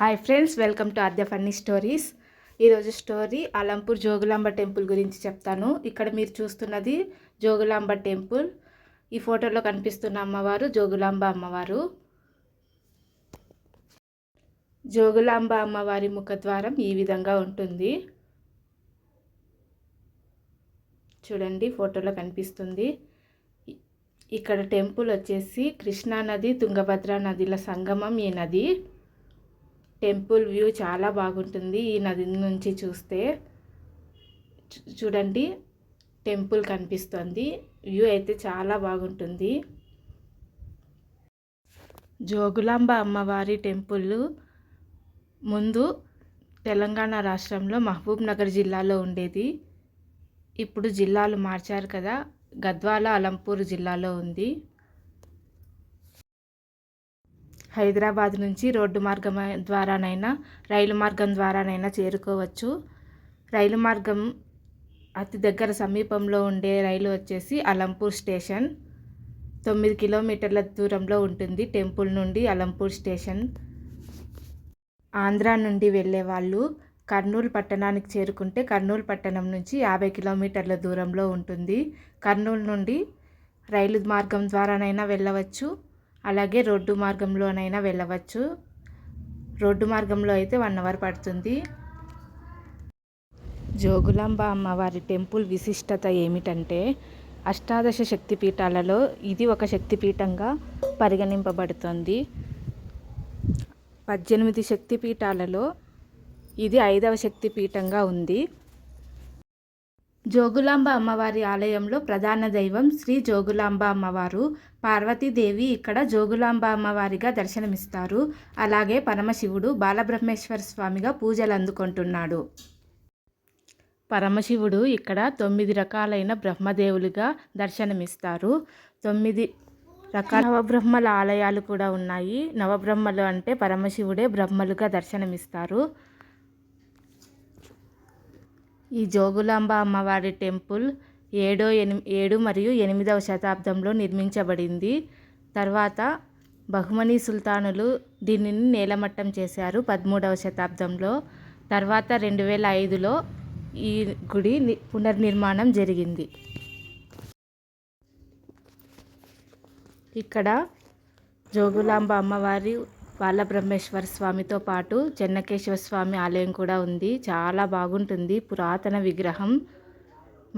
Hi friends welcome to Aadya funny stories ఈరోజు story Alampur Jogulamba temple గురించి చెప్తాను. ఇక్కడ మీరు చూస్తున్నది జోగులాంబ టెంపుల్ ఈ ఫోటోలో కనిపిస్తున్న అమ్మవారు జోగులాంబ అమ్మవారు. జోగులాంబ అమ్మవారి ముఖద్వారం ఈ విధంగా ఉంటుంది. చూడండి ఫోటోలో కనిపిస్తుంది. ఇక్కడ టెంపుల్ వచ్చేసి కృష్ణా నది తుంగభద్ర నదిల సంగమం ఈ నది. టెంపుల్ వ్యూ చాలా బాగుంటుంది ఈ నది నుంచి చూస్తే. చూడండి టెంపుల్ కనిపిస్తుంది. వ్యూ అయితే చాలా బాగుంటుంది. జోగులాంబ అమ్మవారి టెంపుల్ ముందు తెలంగాణ రాష్ట్రంలో మహబూబ్ నగర్ జిల్లాలో ఉండేది. ఇప్పుడు జిల్లాలు మార్చారు కదా. గద్వాల అలంపూర్ జిల్లాలో ఉంది. హైదరాబాద్ నుంచి రోడ్డు మార్గం ద్వారానైనా రైలు మార్గం ద్వారానైనా చేరుకోవచ్చు. రైలు మార్గం అతి దగ్గర సమీపంలో ఉండే రైలు వచ్చేసి అలంపూర్ స్టేషన్. తొమ్మిది కిలోమీటర్ల దూరంలో ఉంటుంది టెంపుల్ నుండి అలంపూర్ స్టేషన్. ఆంధ్ర నుండి వెళ్ళే వాళ్ళు కర్నూలు పట్టణానికి చేరుకుంటే కర్నూలు పట్టణం నుంచి యాభై కిలోమీటర్ల దూరంలో ఉంటుంది. కర్నూలు నుండి రైలు మార్గం ద్వారానైనా వెళ్ళవచ్చు. అలాగే రోడ్డు మార్గంలోనైనా వెళ్ళవచ్చు. రోడ్డు మార్గంలో అయితే వన్ అవర్ పడుతుంది. జోగులాంబ అమ్మవారి టెంపుల్ విశిష్టత ఏమిటంటే అష్టాదశ శక్తిపీఠాలలో ఇది ఒక శక్తిపీఠంగా పరిగణింపబడుతుంది. పద్దెనిమిది శక్తిపీఠాలలో ఇది ఐదవ శక్తిపీఠంగా ఉంది. జోగులాంబ అమ్మవారి ఆలయంలో ప్రధాన దైవం శ్రీ జోగులాంబ అమ్మవారు పార్వతీదేవి ఇక్కడ జోగులాంబ అమ్మవారిగా దర్శనమిస్తారు. అలాగే పరమశివుడు బాలబ్రహ్మేశ్వర స్వామిగా పూజలు అందుకుంటున్నాడు. పరమశివుడు ఇక్కడ తొమ్మిది రకాలైన బ్రహ్మదేవులుగా దర్శనమిస్తారు. తొమ్మిది రకాల నవబ్రహ్మల ఆలయాలు కూడా ఉన్నాయి. నవబ్రహ్మలు అంటే పరమశివుడే బ్రహ్మలుగా దర్శనమిస్తారు. ఈ జోగులాంబ అమ్మవారి టెంపుల్ ఏడో ఎని ఏడు మరియు ఎనిమిదవ శతాబ్దంలో నిర్మించబడింది. తర్వాత బహుమనీ సుల్తానులు దీనిని నేలమట్టం చేశారు పదమూడవ శతాబ్దంలో. తర్వాత రెండు వేల ఐదులో ఈ గుడి ని- పునర్నిర్మాణం జరిగింది. ఇక్కడ జోగులాంబ అమ్మవారి బాలబ్రహ్మేశ్వర స్వామితో పాటు చెన్నకేశ్వర స్వామి ఆలయం కూడా ఉంది. చాలా బాగుంటుంది. పురాతన విగ్రహం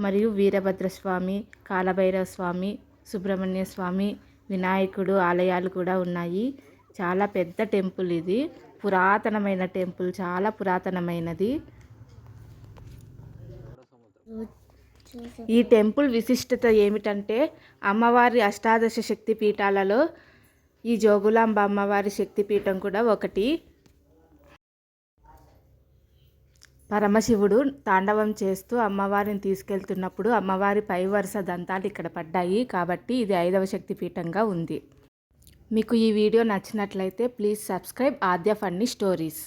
మరియు వీరభద్ర స్వామి కాలభైరవ స్వామి సుబ్రహ్మణ్య స్వామి వినాయకుడు ఆలయాలు కూడా ఉన్నాయి. చాలా పెద్ద టెంపుల్ ఇది. పురాతనమైన టెంపుల్. చాలా పురాతనమైనది. ఈ టెంపుల్ విశిష్టత ఏమిటంటే అమ్మవారి అష్టాదశ శక్తి పీఠాలలో ఈ జోగులాంబ అమ్మవారి శక్తిపీఠం కూడా ఒకటి. పరమశివుడు తాండవం చేస్తూ అమ్మవారిని తీసుకెళ్తున్నప్పుడు అమ్మవారి పై వరుస దంతాలు ఇక్కడ పడ్డాయి. కాబట్టి ఇది ఐదవ శక్తిపీఠంగా ఉంది. మీకు ఈ వీడియో నచ్చినట్లయితే please subscribe Aadya funny stories.